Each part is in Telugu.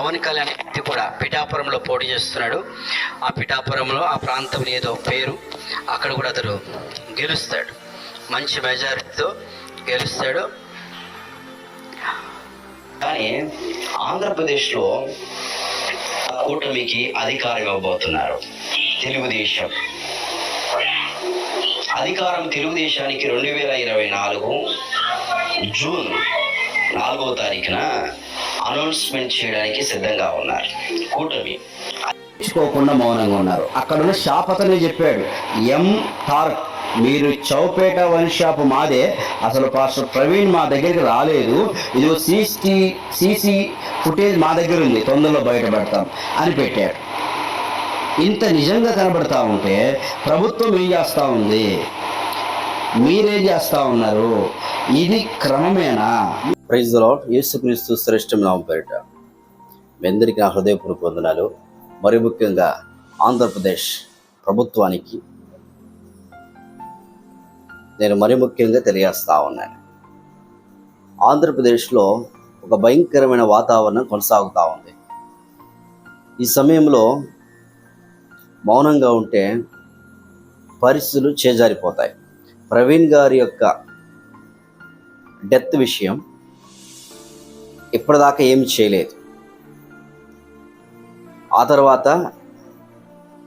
పవన్ కళ్యాణ్ వ్యక్తి కూడా పిఠాపురంలో పోటీ చేస్తున్నాడు. ఆ పిఠాపురంలో ఆ ప్రాంతం ఏదో పేరు అక్కడ కూడా అతడు గెలుస్తాడు. మంచి మెజారిటీతో గెలుస్తాడు. కానీ ఆంధ్రప్రదేశ్లో కూటమికి అధికారం ఇవ్వబోతున్నారు. తెలుగుదేశం. అధికారం తెలుగుదేశానికి రెండు వేల ఇరవై నాలుగు జూన్ నాలుగో తారీఖున అనౌన్స్మెంట్ చేయడానికి సిద్ధంగా ఉన్నారు. కూటమి. పట్టించుకోకుండా మౌనంగా ఉన్నారు. అక్కడ ఉన్న షాప్ అతనే చెప్పాడు ఎం తారక్ మీరు చౌపేట వన్ షాప్ మాదే. అసలు పాస్టర్ ప్రవీణ్ మా దగ్గరికి రాలేదు. ఇది సీసీ సీసీ ఫుటేజ్ మా దగ్గర ఉంది తొందరలో బయటపడతాం. అని పెట్టాడు. ఇంత నిజంగా కనబడతా ఉంటే ప్రభుత్వం ఏం చేస్తూ ఉంది? మీరేం చేస్తూ ఉన్నారు. ఇది క్రమమేనా? ప్రైజ్ లాడ్ యేసుక్రీస్తు శ్రేష్టం నామం పేరిట మీ అందరికీ నా హృదయపూర్వక వందనాలు. మరి ముఖ్యంగా ఆంధ్రప్రదేశ్ ప్రభుత్వానికి నేను మరి ముఖ్యంగా తెలియజేస్తా ఉన్నాను. ఆంధ్రప్రదేశ్లో ఒక భయంకరమైన వాతావరణం కొనసాగుతూ ఉంది. ఈ సమయంలో మౌనంగా ఉంటే పరిస్థితులు చేజారిపోతాయి. ప్రవీణ్ గారి యొక్క డెత్ విషయం ఇప్పటిదాకా ఏమి చేయలేదు. ఆ తర్వాత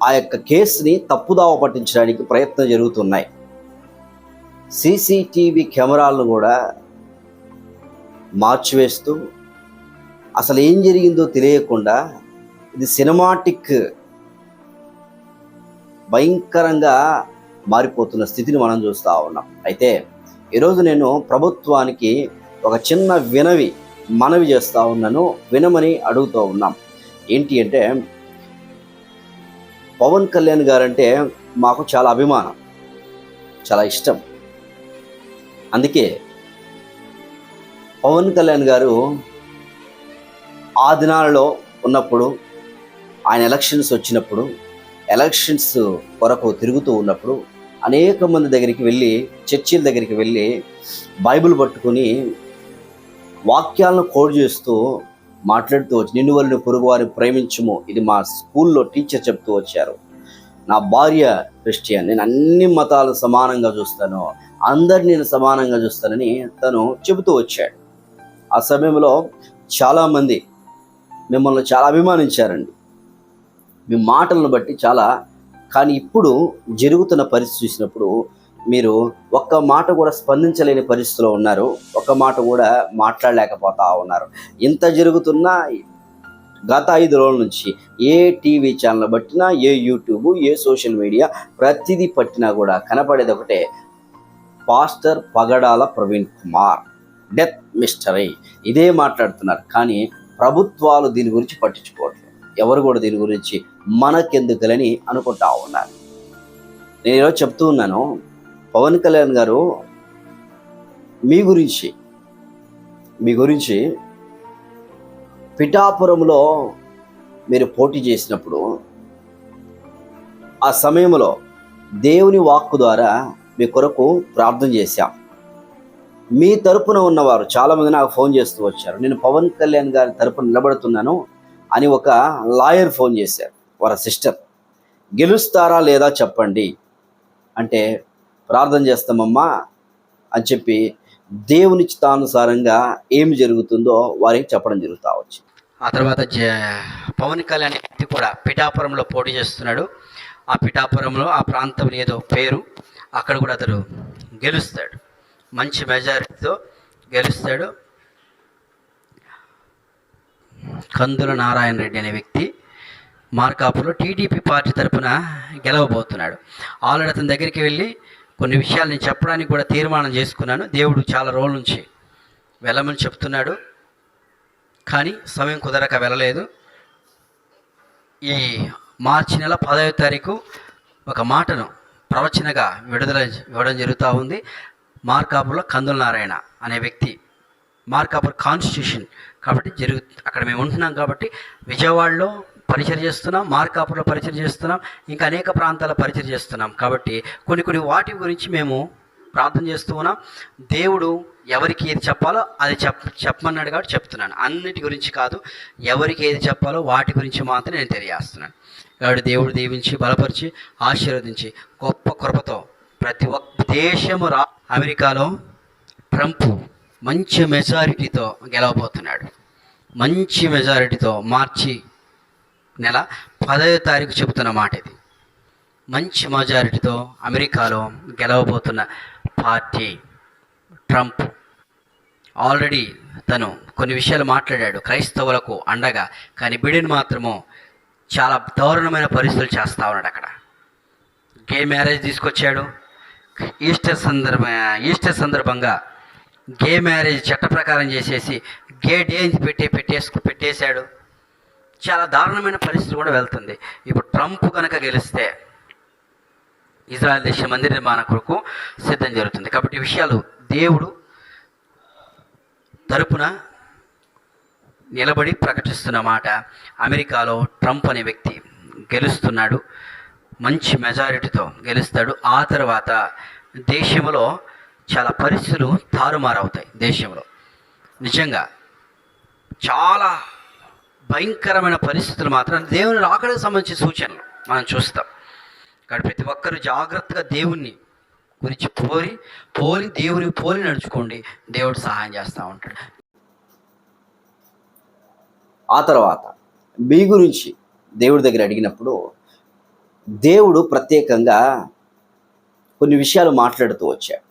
ఆ యొక్క కేసుని తప్పుదావ పట్టించడానికి ప్రయత్నం జరుగుతున్నాయి. సీసీటీవీ కెమెరాలను కూడా మార్చివేస్తూ అసలు ఏం జరిగిందో తెలియకుండా ఇది సినిమాటిక్ భయంకరంగా మారిపోతున్న స్థితిని మనం చూస్తూ ఉన్నాం. అయితే ఈరోజు నేను ప్రభుత్వానికి ఒక చిన్న వినవి మనవి చేస్తూ ఉన్నాను వినమని అడుగుతూ ఉన్నాం. ఏంటి అంటే పవన్ కళ్యాణ్ గారంటే మాకు చాలా అభిమానం చాలా ఇష్టం. అందుకే పవన్ కళ్యాణ్ గారు ఆ దినాలలో ఉన్నప్పుడు ఆయన ఎలక్షన్స్ వచ్చినప్పుడు ఎలక్షన్స్ కొరకు తిరుగుతూ ఉన్నప్పుడు అనేక మంది దగ్గరికి వెళ్ళి చర్చిల దగ్గరికి వెళ్ళి బైబిల్ పట్టుకొని వాక్యాలను కోడ్ చేస్తూ మాట్లాడుతూ వచ్చి నిన్ను వల్లిని పొరుగు వారిని ప్రేమించము. ఇది మా స్కూల్లో టీచర్ చెప్తూ వచ్చారు. నా భార్య క్రిస్టియన్ నేను అన్ని మతాలు సమానంగా చూస్తాను అందరిని నేను సమానంగా చూస్తానని తను చెబుతూ వచ్చాడు. ఆ సమయంలో చాలామంది మిమ్మల్ని చాలా అభిమానించారండి. మీ మాటలను బట్టి చాలా కానీ ఇప్పుడు జరుగుతున్న పరిస్థితి చూసినప్పుడు మీరు ఒక్క మాట కూడా స్పందించలేని పరిస్థితిలో ఉన్నారు. ఒక్క మాట కూడా మాట్లాడలేకపోతా ఉన్నారు. ఇంత జరుగుతున్నా గత ఐదు రోజుల నుంచి ఏ టీవీ ఛానల్ పట్టినా ఏ యూట్యూబ్ ఏ సోషల్ మీడియా ప్రతిదీ పట్టినా కూడా కనపడేది ఒకటే pastor Pagadala Praveen Kumar. Death mystery. ఇదే మాట్లాడుతున్నారు. కానీ ప్రభుత్వాలు దీని గురించి పట్టించుకోవట్లేదు. ఎవరు కూడా దీని గురించి మనకెందుకులని అనుకుంటా ఉన్నారు. నేను ఈరోజు చెప్తూ ఉన్నాను పవన్ కళ్యాణ్ గారు మీ గురించి మీ గురించి పిఠాపురంలో మీరు పోటీ చేసినప్పుడు ఆ సమయంలో దేవుని వాక్కు ద్వారా మీ కొరకు ప్రార్థన చేశాం. మీ తరపున ఉన్నవారు చాలామంది నాకు ఫోన్ చేస్తూ వచ్చారు. నేను పవన్ కళ్యాణ్ గారి తరపున నిలబడుతున్నాను అని ఒక లాయర్ ఫోన్ చేశారు. వారి సిస్టర్. గెలుస్తారా లేదా చెప్పండి. అంటే ప్రార్థన చేస్తామమ్మా అని చెప్పి దేవుని చిత్తానుసారంగా ఏం జరుగుతుందో వారికి చెప్పడం జరుగుతా వచ్చు ఆ తర్వాత జ పవన్ కళ్యాణ్ వ్యక్తి కూడా పిఠాపురంలో పోటీ చేస్తున్నాడు. ఆ పిఠాపురంలో ఆ ప్రాంతం ఏదో పేరు అక్కడ కూడా అతడు గెలుస్తాడు. మంచి మెజారిటీతో గెలుస్తాడు. కందుల నారాయణ రెడ్డి అనే వ్యక్తి మార్కాపులో టీడీపీ పార్టీ తరపున గెలవబోతున్నాడు. ఆల్రెడీ అతని దగ్గరికి వెళ్ళి కొన్ని విషయాలు నేను చెప్పడానికి కూడా తీర్మానం చేసుకున్నాను. దేవుడు చాలా రోజుల నుంచి వెళ్ళమని చెప్తున్నాడు. కానీ సమయం కుదరక వెళ్ళలేదు. ఈ మార్చి నెల పదవ తారీఖు ఒక మాటను ప్రవచనగా విడుదల ఇవ్వడం జరుగుతూ ఉంది. మార్కాపులో కందుల నారాయణ అనే వ్యక్తి మార్కాపూర్ కాన్స్టిట్యూషన్ కాబట్టి జరుగు అక్కడ మేము ఉంటున్నాం కాబట్టి విజయవాడలో పరిచయం చేస్తున్నాం మార్కాపులో పరిచయం చేస్తున్నాం ఇంకా అనేక ప్రాంతాల పరిచయం చేస్తున్నాం. కాబట్టి కొన్ని కొన్ని వాటి గురించి మేము ప్రార్థన చేస్తూ ఉన్నాం. దేవుడు ఎవరికి ఏది చెప్పాలో అది చెప్ చెప్పమన్నాడు కాబట్టి చెప్తున్నాను. అన్నిటి గురించి కాదు ఎవరికి ఏది చెప్పాలో వాటి గురించి మాత్రం నేను తెలియజేస్తున్నాను. కాబట్టి దేవుడు దీవించి బలపరిచి ఆశీర్వదించి గొప్ప కృపతో ప్రతి ఒక్క దేశము రా అమెరికాలో ట్రంప్ మంచి మెజారిటీతో గెలవబోతున్నాడు. మంచి మెజారిటీతో మార్చి నెల పదవ తారీఖు చెబుతున్న మాట ఇది. మంచి మెజారిటీతో అమెరికాలో గెలవబోతున్న పార్టీ ట్రంప్. ఆల్రెడీ తను కొన్ని విషయాలు మాట్లాడాడు. క్రైస్తవులకు అండగా. కానీ బిడెన్ మాత్రము చాలా దారుణమైన పరిస్థితులు చేస్తూ ఉన్నాడు అక్కడ. గే మ్యారేజ్ తీసుకొచ్చాడు. ఈస్టర్ సందర్భ ఈస్టర్ సందర్భంగా గే మ్యారేజ్ చట్ట ప్రకారం చేసేసి గే డే పెట్టి పెట్టేసుకు పెట్టేశాడు. చాలా దారుణమైన పరిస్థితి కూడా వెళ్తుంది. ఇప్పుడు ట్రంప్ కనుక గెలిస్తే ఇజ్రాయెల్ దేశ మందిర నిర్మాణ కొరకు సిద్ధం జరుగుతుంది. కాబట్టి విషయాలు దేవుడు తరపున నిలబడి ప్రకటిస్తున్న మాట అమెరికాలో ట్రంప్ అనే వ్యక్తి గెలుస్తున్నాడు మంచి మెజారిటీతో గెలుస్తాడు. ఆ తర్వాత దేశంలో చాలా పరిస్థితులు తారుమారవుతాయి. దేశంలో నిజంగా చాలా భయంకరమైన పరిస్థితులు మాత్రం దేవుని రాకడానికి సంబంధించిన సూచనలు మనం చూస్తాం. కాబట్టి ప్రతి ఒక్కరూ జాగ్రత్తగా దేవుణ్ణి గురించి పోలి పోలి దేవుని పోలి నడుచుకోండి. దేవుడు సహాయం చేస్తూ ఉంటాడు. ఆ తర్వాత మీ గురించి దేవుడి దగ్గర అడిగినప్పుడు దేవుడు ప్రత్యేకంగా కొన్ని విషయాలు మాట్లాడుతూ వచ్చాడు.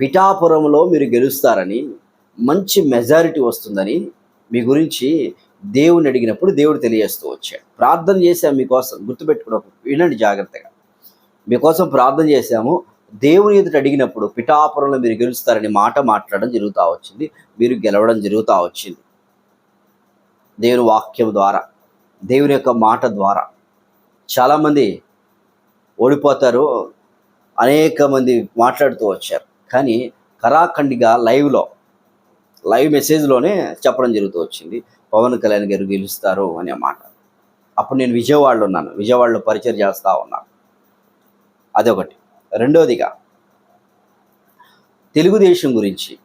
పిఠాపురంలో మీరు గెలుస్తారని మంచి మెజారిటీ వస్తుందని మీ గురించి దేవుని అడిగినప్పుడు దేవుడు తెలియజేస్తూ వచ్చాడు. ప్రార్థన చేశాము మీకోసం గుర్తుపెట్టుకుని వినండి జాగ్రత్తగా. మీకోసం ప్రార్థన చేశాము దేవుని ఎదుట అడిగినప్పుడు పిఠాపురంలో మీరు గెలుస్తారని మాట మాట్లాడడం జరుగుతూ వచ్చింది మీరు గెలవడం జరుగుతూ వచ్చింది. దేవుని వాక్యం ద్వారా దేవుని యొక్క మాట ద్వారా చాలామంది ఓడిపోతారు అనేక మంది మాట్లాడుతూ వచ్చారు. కానీ కరాఖండిగా లైవ్లో లైవ్ మెసేజ్లోనే చెప్పడం జరుగుతూ వచ్చింది. పవన్ కళ్యాణ్ గారు గెలుస్తారు అనే మాట. అప్పుడు నేను విజయవాడలో ఉన్నాను. విజయవాడలో పరిచయం చేస్తూ ఉన్నాను అదొకటి. రెండవదిగా తెలుగుదేశం గురించి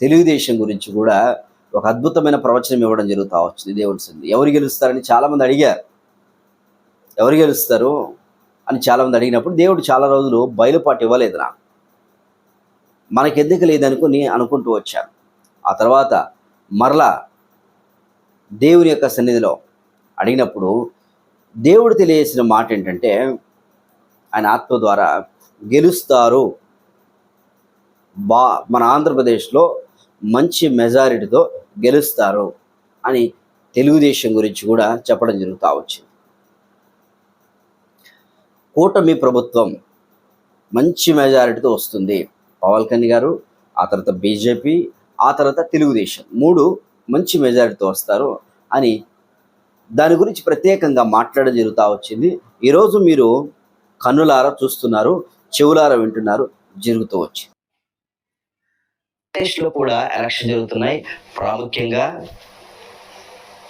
తెలుగుదేశం గురించి కూడా ఒక అద్భుతమైన ప్రవచనం ఇవ్వడం జరుగుతూ వచ్చింది. దేవుడి ఎవరు గెలుస్తారని చాలామంది అడిగారు. ఎవరు గెలుస్తారు అని చాలామంది అడిగినప్పుడు దేవుడు చాలా రోజులు బయలుపాటు ఇవ్వలేదు నాకు. మనకెందుకు లేదనుకుని అనుకుంటూ వచ్చాను ఆ తర్వాత మరలా దేవుని యొక్క సన్నిధిలో అడిగినప్పుడు దేవుడు తెలియజేసిన మాట ఏంటంటే ఆయన ఆత్మ ద్వారా గెలుస్తారు. బా మన ఆంధ్రప్రదేశ్లో మంచి మెజారిటీతో గెలుస్తారు అని తెలుగుదేశం గురించి కూడా చెప్పడం జరుగుతూ వచ్చింది. కూటమి ప్రభుత్వం మంచి మెజారిటీతో వస్తుంది. పవన్ కళ్యాణ్ గారు ఆ తర్వాత బీజేపీ ఆ తర్వాత తెలుగుదేశం. మూడు మంచి మెజారిటీతో వస్తారు అని దాని గురించి ప్రత్యేకంగా మాట్లాడడం జరుగుతూ వచ్చింది. ఈరోజు మీరు కన్నులారా చూస్తున్నారు చెవులారా వింటున్నారు జరుగుతూ వచ్చింది. లో కూడా ఎలక్షన్ జరుగుతున్నాయి. ప్రాముఖ్యంగా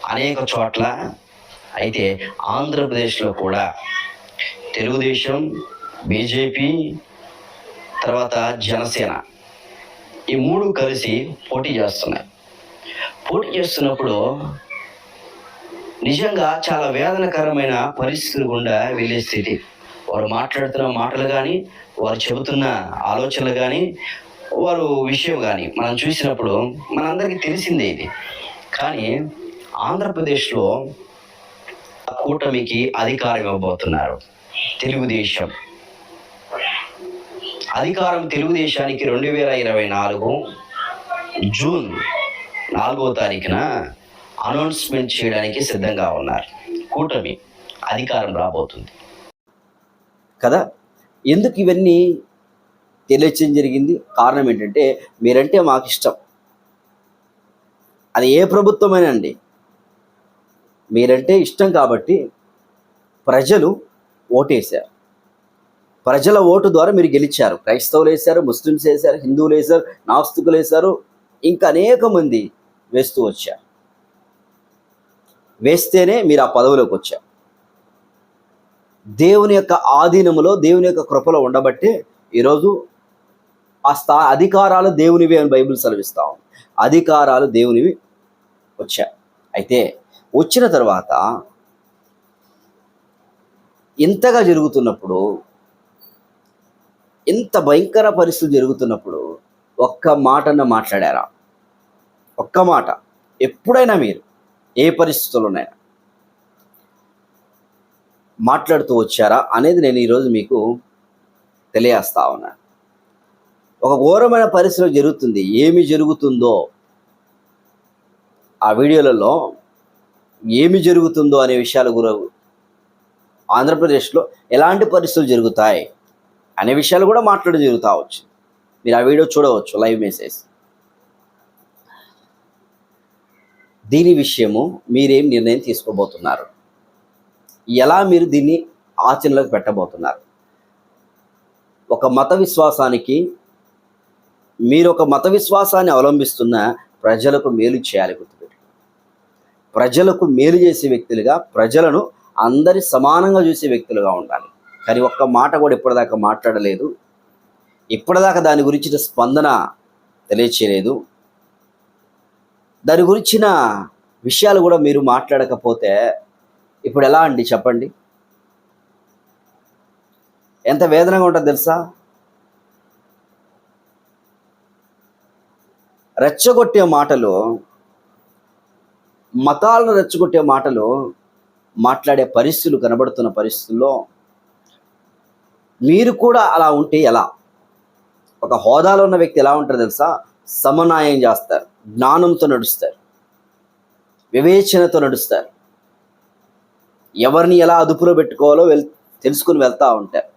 అనేక చోట్ల అయితే ఆంధ్రప్రదేశ్లో కూడా తెలుగుదేశం బీజేపీ తర్వాత జనసేన ఈ మూడు కలిసి పోటీ చేస్తున్నాయి. పోటీ చేస్తున్నప్పుడు నిజంగా చాలా వేదనకరమైన పరిస్థితులు గుండా వెళ్ళే స్థితి. వారు మాట్లాడుతున్న మాటలు కానీ వారు చెబుతున్న ఆలోచనలు కానీ వారు విషయం కానీ మనం చూసినప్పుడు మనందరికీ తెలిసిందే ఇది. కానీ ఆంధ్రప్రదేశ్లో ఆ కూటమికి అధికారం ఇవ్వబోతున్నారు. తెలుగుదేశం. అధికారం తెలుగుదేశానికి రెండు వేల ఇరవై నాలుగు జూన్ నాలుగో తారీఖున అనౌన్స్మెంట్ చేయడానికి సిద్ధంగా ఉన్నారు. కూటమి అధికారం రాబోతుంది. కదా? ఎందుకు ఇవన్నీ తెలియచేయడం జరిగింది? కారణం ఏంటంటే మీరంటే మాకు ఇష్టం. అది ఏ ప్రభుత్వమేనండి మీరంటే ఇష్టం కాబట్టి ప్రజలు ఓటేశారు. ప్రజల ఓటు ద్వారా మీరు గెలిచారు. క్రైస్తవులు వేశారు ముస్లిమ్స్ వేశారు హిందువులు వేశారు నాస్తికులు వేశారు ఇంకా అనేక మంది వేస్తూ వచ్చా వేస్తేనే మీరు ఆ పదవిలోకి వచ్చారు. దేవుని యొక్క ఆధీనములో దేవుని యొక్క కృపలో ఉండబట్టే ఈరోజు ఆ స్థా అధికారాలు దేవునివి అని బైబిల్ సెలవిస్తా ఉంది. అధికారాలు దేవునివి వచ్చా అయితే వచ్చిన తర్వాత ఇంతగా జరుగుతున్నప్పుడు ఇంత భయంకర పరిస్థితులు జరుగుతున్నప్పుడు ఒక్క మాటన్న మాట్లాడారా? ఒక్క మాట. ఎప్పుడైనా మీరు ఏ పరిస్థితుల్లోనైనా మాట్లాడుతూ వచ్చారా అనేది నేను ఈరోజు మీకు తెలియజేస్తా ఉన్నాను ఒక ఘోరమైన పరిస్థితి జరుగుతుంది. ఏమి జరుగుతుందో ఆ వీడియోలలో ఏమి జరుగుతుందో అనే విషయాల గురవు ఆంధ్రప్రదేశ్లో ఎలాంటి పరిస్థితులు జరుగుతాయి అనే విషయాలు కూడా మాట్లాడి జరుగుతావచ్చు మీరు ఆ వీడియో చూడవచ్చు లైవ్ మెసేజ్. దీని విషయము మీరేం నిర్ణయం తీసుకోబోతున్నారు? ఎలా మీరు దీన్ని ఆచరణలోకి పెట్టబోతున్నారు? ఒక మత విశ్వాసానికి మీరు ఒక మత విశ్వాసాన్ని అవలంబిస్తున్న ప్రజలకు మేలు చేయాలి గుర్తుపెట్టి ప్రజలకు మేలు చేసే వ్యక్తులుగా ప్రజలను అందరి సమానంగా చూసే వ్యక్తులుగా ఉండాలి. కానీ ఒక్క మాట కూడా ఇప్పటిదాకా మాట్లాడలేదు. ఇప్పటిదాకా దాని గురించిన స్పందన తెలియచేయలేదు. దాని గురించిన విషయాలు కూడా మీరు మాట్లాడకపోతే ఇప్పుడు ఎలా అండి చెప్పండి? ఎంత వేదనగా ఉంటుంది తెలుసా? రెచ్చగొట్టే మాటలు మతాలను రెచ్చగొట్టే మాటలు మాట్లాడే పరిస్థితులు కనబడుతున్న పరిస్థితుల్లో మీరు కూడా అలా ఉంటే ఎలా? ఒక హోదాలో ఉన్న వ్యక్తి ఎలా ఉంటారు తెలుసా? సమన్వయం చేస్తారు జ్ఞానంతో నడుస్తారు వివేచనతో నడుస్తారు. ఎవరిని ఎలా అదుపులో పెట్టుకోవాలో వెల్ తెలుసుకుని వెళ్తూ ఉంటారు.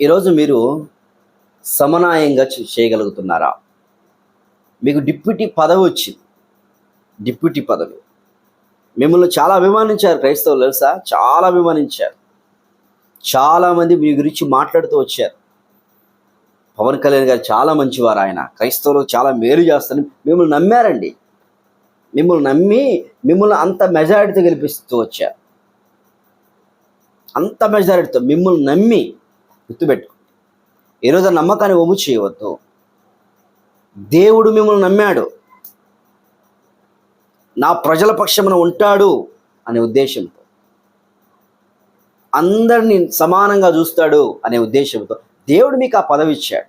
ఈరోజు మీరు సమన్వయంగా చేయగలుగుతున్నారా? మీకు డిప్యూటీ పదవి వచ్చింది. డిప్యూటీ పదవి. మిమ్మల్ని చాలా అభిమానించారు క్రైస్తవులు తెలుసా? చాలా అభిమానించారు. చాలామంది మీ గురించి మాట్లాడుతూ వచ్చారు. పవన్ కళ్యాణ్ గారు చాలా మంచివారు ఆయన. క్రైస్తవులు చాలా మేలు చేస్తారని మిమ్మల్ని నమ్మారండి. మిమ్మల్ని నమ్మి మిమ్మల్ని అంత మెజారిటీతో గెలిపిస్తూ వచ్చారు. అంత మెజారిటీతో మిమ్మల్ని నమ్మి గుర్తుపెట్టు ఈరోజు నమ్మకాన్ని ఒము చేయవద్దు. దేవుడు మిమ్మల్ని నమ్మాడు. నా ప్రజల పక్షమున ఉంటాడు అనే ఉద్దేశంతో. అందరినీ సమానంగా చూస్తాడు అనే ఉద్దేశంతో దేవుడు మీకు ఆ పదవి ఇచ్చాడు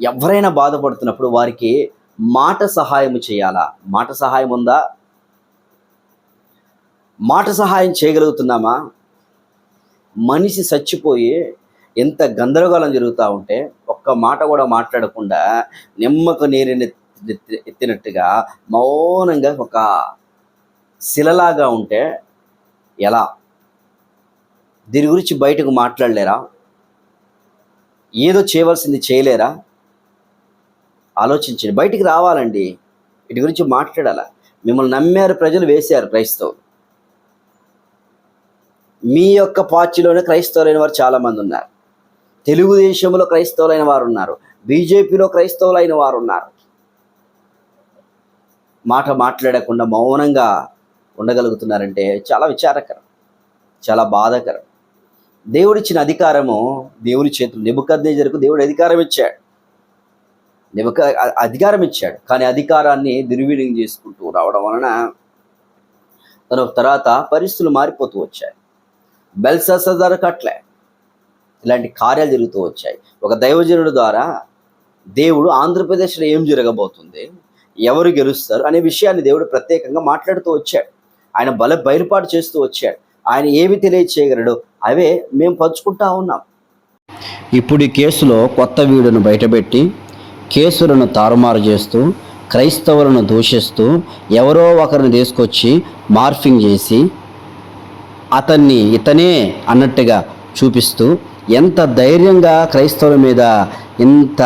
ఎవరైనా బాధపడుతున్నప్పుడు వారికి మాట సహాయం చేయాలా? మాట సహాయం ఉందా? మాట సహాయం చేయగలుగుతున్నామా? మనిషి చచ్చిపోయి ఎంత గందరగోళం జరుగుతూ ఉంటే ఒక్క మాట కూడా మాట్లాడకుండా నిమ్మకు నీరుని ఎత్తినట్టుగా మౌనంగా ఒక శిలలాగా ఉంటే ఎలా? దీని గురించి బయటకు మాట్లాడలేరా? ఏదో చేయవలసింది చేయలేరా? ఆలోచించండి. బయటికి రావాలండి. వీటి గురించి మాట్లాడాలా? మిమ్మల్ని నమ్మారు ప్రజలు వేశారు క్రైస్తవులు. మీ యొక్క పార్టీలోనే క్రైస్తవులైన వారు చాలామంది ఉన్నారు. తెలుగుదేశంలో క్రైస్తవులైన వారు ఉన్నారు. బీజేపీలో క్రైస్తవులైన వారు ఉన్నారు. మాట మాట్లాడకుండా మౌనంగా ఉండగలుగుతున్నారంటే చాలా విచారకరం. చాలా బాధాకరం. దేవుడిచ్చిన అధికారము దేవుడి చేతులు. నిబుకద్నేజరకు దేవుడు అధికారం ఇచ్చాడు. నిబుక అధికారం ఇచ్చాడు. కానీ అధికారాన్ని దుర్వినియోగం చేసుకుంటూ రావడం వలన తన తర్వాత పరిస్థితులు మారిపోతూ వచ్చాయి. బెల్ససదర్ కట్లే ఇలాంటి కార్యాలు జరుగుతూ వచ్చాయి. ఒక దైవజనుడు ద్వారా దేవుడు ఆంధ్రప్రదేశ్లో ఏం జరగబోతుంది? ఎవరు గెలుస్తారు? అనే విషయాన్ని దేవుడు ప్రత్యేకంగా మాట్లాడుతూ వచ్చాడు. ఆయన బల బయలుపాటు చేస్తూ వచ్చాడు. ఆయన ఏమి తెలియచేయగలడు అవే మేము పంచుకుంటా ఉన్నాం. ఇప్పుడు ఈ కేసులో కొత్త వీడును బయటపెట్టి కేసులను తారుమారు చేస్తూ క్రైస్తవులను దూషిస్తూ ఎవరో ఒకరిని తీసుకొచ్చి మార్ఫింగ్ చేసి అతన్ని ఇతనే అన్నట్టుగా చూపిస్తూ ఎంత ధైర్యంగా క్రైస్తవుల మీద ఇంత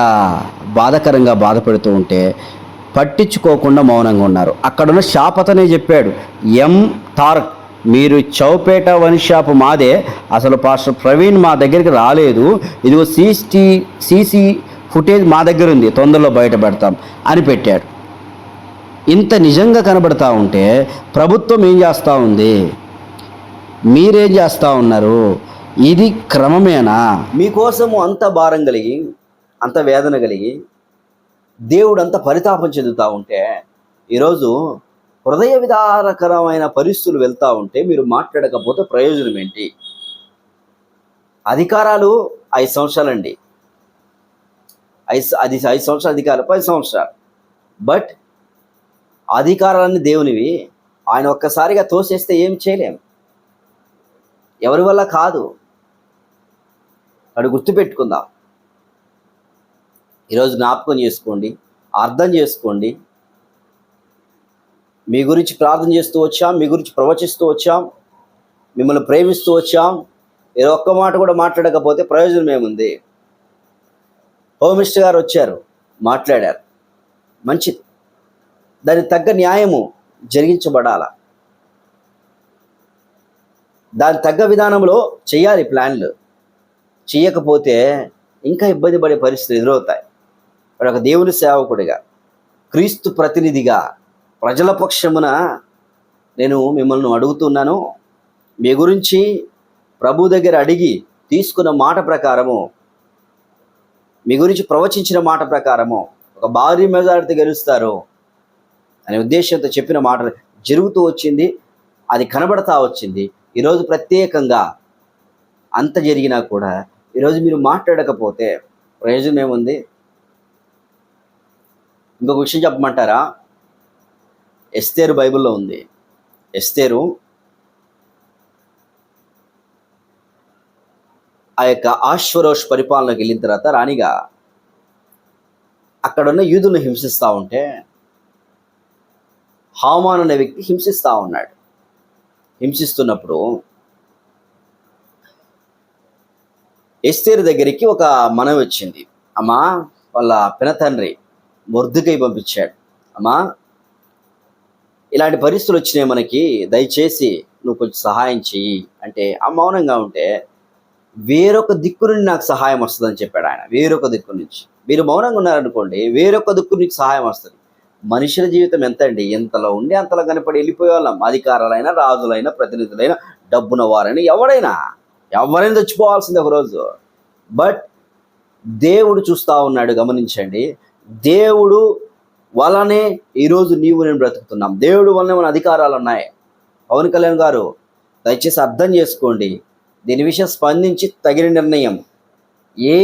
బాధకరంగా బాధపడుతూ ఉంటే పట్టించుకోకుండా మౌనంగా ఉన్నారు. అక్కడున్న షాప్ అతనే చెప్పాడు. ఎం టార్క్ మీరు చౌపేట వన్ షాప్ మాదే అసలు పాస్టర్ ప్రవీణ్ మా దగ్గరికి రాలేదు. ఇదిగో సీసీ సీసీ ఫుటేజ్ మా దగ్గర ఉంది తొందరలో బయట పెడతాం అని పెట్టాడు ఇంత నిజంగా కనబడతా ఉంటే ప్రభుత్వం ఏం చేస్తూ ఉంది? మీరేం చేస్తూ ఉన్నారు? ఇది క్రమమేనా? మీకోసము అంత భారం కలిగి అంత వేదన కలిగి దేవుడు అంత పరితాపం చెందుతూ ఉంటే ఈరోజు హృదయ విదారకరమైన పరిస్థితులు వెళ్తూ ఉంటే మీరు మాట్లాడకపోతే ప్రయోజనం ఏంటి? అధికారాలు ఐదు సంవత్సరాలండి. ఐదు అది ఐదు సంవత్సరాల అధికారాలు పది సంవత్సరాలు. బట్ అధికారాలన్నీ దేవునివి. ఆయన ఒక్కసారిగా తోసేస్తే ఏం చేయలేం. ఎవరి వల్ల కాదు. అక్కడ గుర్తుపెట్టుకుందాం. ఈరోజు జ్ఞాపకం చేసుకోండి అర్థం చేసుకోండి. మీ గురించి ప్రార్థన చేస్తూ వచ్చాం మీ గురించి ప్రవచిస్తూ వచ్చాం మిమ్మల్ని ప్రేమిస్తూ వచ్చాం. ఏదో ఒక్క మాట కూడా మాట్లాడకపోతే ప్రయోజనం ఏముంది? హోమ్ మినిస్టర్ గారు వచ్చారు మాట్లాడారు. మంచిది దానికి తగ్గ న్యాయము జరిగించబడాల? దాని తగ్గ విధానంలో చేయాలి ప్లాన్లు. చేయకపోతే ఇంకా ఇబ్బంది పడే పరిస్థితులు ఎదురవుతాయి. ఒక దేవుని సేవకుడిగా క్రీస్తు ప్రతినిధిగా ప్రజల పక్షమున నేను మిమ్మల్ని అడుగుతున్నాను. మీ గురించి ప్రభు దగ్గర అడిగి తీసుకున్న మాట ప్రకారము మీ గురించి ప్రవచించిన మాట ప్రకారము ఒక భారీ మెజారిటీ గెలుస్తారు అనే ఉద్దేశంతో చెప్పిన మాట జరుగుతూ వచ్చింది అది కనబడతా వచ్చింది. ఈరోజు ప్రత్యేకంగా అంత జరిగినా కూడా ఈరోజు మీరు మాట్లాడకపోతే ప్రయోజనం ఏముంది ఇంకొక విషయం చెప్పమంటారా? ఎస్తేరు బైబిల్లో ఉంది. ఎస్తేరు ఆ యొక్క ఆశ్వరోష్ పరిపాలనకి వెళ్ళిన తర్వాత రాణిగా అక్కడున్న యూదులను హింసిస్తూ ఉంటే హామాన్ అనే వ్యక్తి హింసిస్తూ ఉన్నాడు. హింసిస్తున్నప్పుడు ఎస్తేరు దగ్గరికి ఒక మనవి వచ్చింది. అమ్మా వాళ్ళ పినతండ్రి మొర్దుకై పంపించాడు. అమ్మా ఇలాంటి పరిస్థితులు వచ్చినాయి మనకి. దయచేసి నువ్వు కొంచెం సహాయం చెయ్యి. అంటే ఆ మౌనంగా ఉంటే వేరొక దిక్కు నుండి నాకు సహాయం వస్తుందని చెప్పాడు ఆయన. వేరొక దిక్కు నుంచి. మీరు మౌనంగా ఉన్నారనుకోండి వేరొక దిక్కు నుంచి సహాయం వస్తుంది. మనుషుల జీవితం ఎంత అండి ఎంతలో ఉండి అంతలో కనపడి వెళ్ళిపోయే వాళ్ళం అధికారులైనా రాజులైనా ప్రతినిధులైనా డబ్బున వారైనా ఎవడైనా. ఎవరైనా చచ్చిపోవాల్సింది ఒకరోజు. బట్ దేవుడు చూస్తూ ఉన్నాడు గమనించండి. దేవుడు వలనే ఈరోజు నీవు నేను బ్రతుకుతున్నాం. దేవుడు వలనే మన అధికారాలు ఉన్నాయి? పవన్ కళ్యాణ్ గారు దయచేసి అర్థం చేసుకోండి. దీని విషయం స్పందించి తగిన నిర్ణయం. ఏ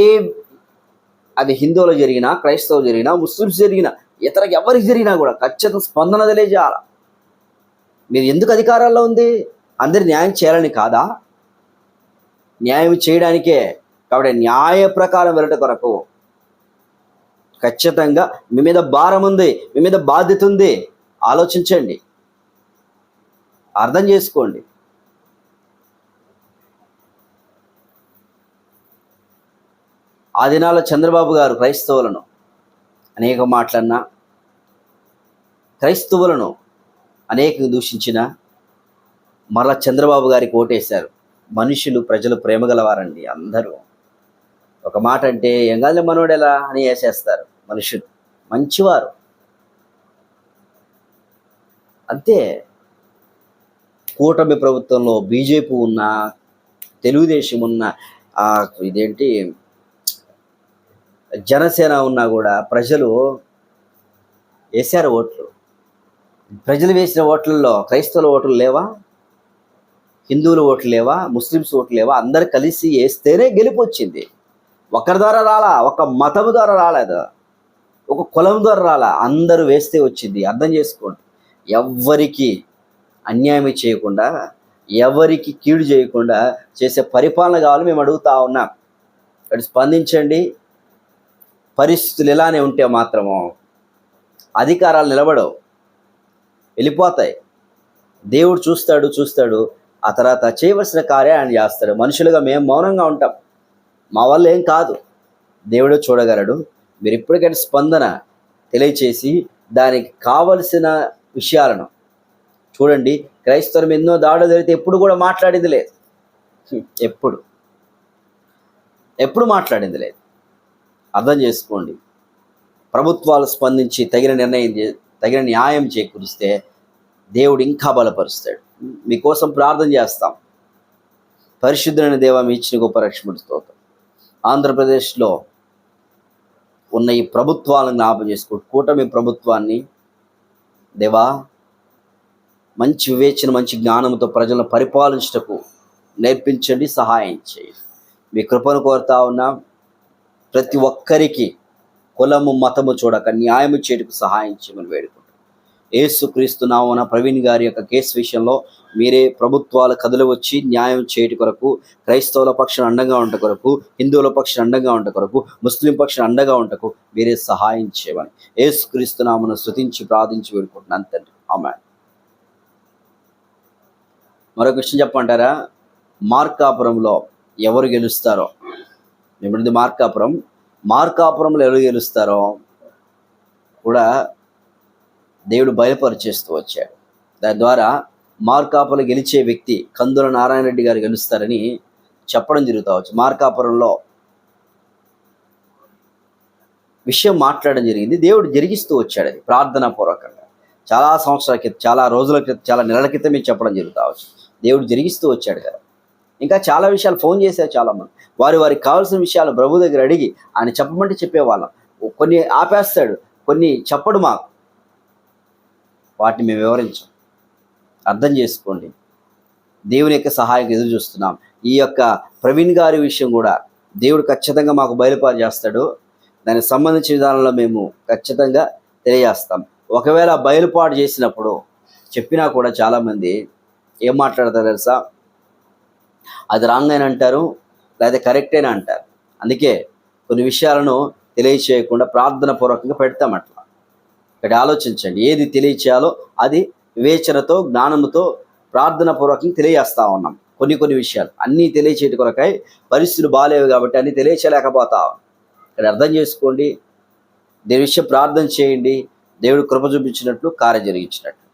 అది హిందువులు జరిగినా క్రైస్తవులు జరిగినా ముస్లిమ్స్ జరిగినా ఇతర ఎవరికి జరిగినా కూడా ఖచ్చితంగా స్పందన తెలియజేయాల. మీరు ఎందుకు అధికారాల్లో ఉంది? అందరి న్యాయం చేయాలని కాదా? న్యాయం చేయడానికే కాబట్టి న్యాయ ప్రకారం వెళ్ళట కొరకు ఖచ్చితంగా మీ మీద భారం ఉంది మీ మీద బాధ్యత ఉంది. ఆలోచించండి. అర్థం చేసుకోండి. ఆ దినాల్లో చంద్రబాబు గారు క్రైస్తవులను అనేక మాటలన్నా క్రైస్తవులను అనేక దూషించిన మరలా చంద్రబాబు గారికి ఓటేశారు. మనుషులు ప్రజలు ప్రేమ గలవారండి అందరూ. ఒక మాట అంటే ఏం కాదులే మనోడు ఎలా అని వేసేస్తారు మనుషులు. మంచివారు. అంతే. కూటమి ప్రభుత్వంలో బీజేపీ ఉన్న తెలుగుదేశం ఉన్న ఇదేంటి జనసేన ఉన్నా కూడా ప్రజలు వేశారు ఓట్లు. ప్రజలు వేసిన ఓట్లలో క్రైస్తవుల ఓట్లు లేవా? హిందువుల ఓట్లు లేవా? ముస్లిమ్స్ ఓట్లు లేవా? అందరు కలిసి వేస్తేనే గెలుపు వచ్చింది. ఒకరి ద్వారా రాలా ఒక మతం ద్వారా రాలేదు ఒక కులం ద్వారా రాలా. అందరూ వేస్తే వచ్చింది. అర్థం చేసుకోండి. ఎవ్వరికి అన్యాయం చేయకుండా ఎవరికి కీడు చేయకుండా చేసే పరిపాలన కావాలి మేము అడుగుతా ఉన్నాం. అటు స్పందించండి. పరిస్థితులు ఇలానే ఉంటే మాత్రము అధికారాలు నిలబడవు. వెళ్ళిపోతాయి. దేవుడు చూస్తాడు చూస్తాడు. ఆ తర్వాత చేయవలసిన కార్యాన్ని చేస్తాడు. మనుషులుగా మేము మౌనంగా ఉంటాం. మా వల్ల ఏం కాదు. దేవుడు చూడగలడు. మీరు ఇప్పటికైనా స్పందన తెలియచేసి దానికి కావలసిన విషయాలను చూడండి. క్రైస్తవం ఎన్నో దాడులు జరిగితే ఎప్పుడు కూడా మాట్లాడింది లేదు. ఎప్పుడు. ఎప్పుడు మాట్లాడింది లేదు. అర్థం చేసుకోండి. ప్రభుత్వాలు స్పందించి తగిన నిర్ణయం తగిన న్యాయం చేకూరిస్తే దేవుడు ఇంకా బలపరుస్తాడు. మీకోసం ప్రార్థన చేస్తాం. పరిశుద్ధులైన దేవ మీ ఇచ్చిన గొప్ప రక్షణ స్తోత్రం. ఆంధ్రప్రదేశ్లో ఉన్న ఈ ప్రభుత్వాలను జ్ఞాపం చేసుకో కూటమి ప్రభుత్వాన్ని దేవా మంచి వివేచన మంచి జ్ఞానంతో ప్రజలను పరిపాలించటకు నేర్పించండి సహాయం చేయండి. మీ కృపను కోరుతా ఉన్నా ప్రతి ఒక్కరికి కులము మతము చూడక న్యాయము చేయటకు సహాయం చేయమని వేడుకు ఏసుక్రీస్తు నామన ప్రవీణ్ గారి యొక్క కేసు విషయంలో మీరే ప్రభుత్వాల కథలు వచ్చి న్యాయం చేయటి కొరకు క్రైస్తవుల పక్షం అండగా ఉంట కొరకు హిందువుల పక్షం అండగా ఉంట కొరకు ముస్లిం పక్షం అండగా ఉంటకు మీరే సహాయం చేయమని ఏసుక్రీస్తు నామను స్తుతించి ప్రార్థించి వేడుకుంటున్నాను తండ్రి. ఆమె మరొక విషయం చెప్పంటారా మార్కాపురంలో ఎవరు గెలుస్తారో? ఇప్పుడు మార్కాపురం? మార్కాపురంలో ఎవరు గెలుస్తారో? కూడా దేవుడు బయలుపరిచేస్తూ వచ్చాడు. దాని ద్వారా మార్కాపురం గెలిచే వ్యక్తి కందుల నారాయణ రెడ్డి గారు గెలుస్తారని చెప్పడం జరుగుతూ వచ్చు. మార్కాపురంలో విషయం మాట్లాడడం జరిగింది. దేవుడు జరిగిస్తూ వచ్చాడు అది ప్రార్థనా పూర్వకంగా. చాలా సంవత్సరాల క్రితం చాలా రోజుల క్రితం చాలా నెలల క్రితమే చెప్పడం జరుగుతూ వచ్చు. దేవుడు జరిగిస్తూ వచ్చాడు కదా. ఇంకా చాలా విషయాలు ఫోన్ చేశారు చాలా మంది వారి వారికి కావాల్సిన విషయాలు ప్రభు దగ్గర అడిగి ఆయన చెప్పమంటే చెప్పేవాళ్ళం. కొన్ని ఆపేస్తాడు కొన్ని చెప్పడు మాకు. వాటిని మేము వివరించాం. అర్థం చేసుకోండి. దేవుని యొక్క సహాయం ఎదురు చూస్తున్నాం. ఈ యొక్క ప్రవీణ్ గారి విషయం కూడా దేవుడు ఖచ్చితంగా మాకు బయలుపాటు చేస్తాడు. దానికి సంబంధించిన విధానంలో మేము ఖచ్చితంగా తెలియజేస్తాం. ఒకవేళ బయలుపాటు చేసినప్పుడు చెప్పినా కూడా చాలామంది ఏం మాట్లాడతారు తెలుసా? అది రాంగ్ అని అంటారు లేదా కరెక్ట్ అని అంటారు. అందుకే కొన్ని విషయాలను తెలియచేయకుండా ప్రార్థన పూర్వకంగా పెడతాం అట్లా. ఇక్కడ ఆలోచించండి. ఏది తెలియచేయాలో అది వివేచనతో జ్ఞానముతో ప్రార్థన పూర్వకంగా తెలియజేస్తా ఉన్నాం. కొన్ని కొన్ని విషయాలు. అన్నీ తెలియచేయటి కొరకై పరిస్థితులు బాగాలేవు కాబట్టి అన్నీ తెలియచేయలేకపోతా ఇక్కడ అర్థం చేసుకోండి. దేని విషయం ప్రార్థన చేయండి. దేవుడు కృప చూపించినట్లు కార్యం జరిగించినట్లు.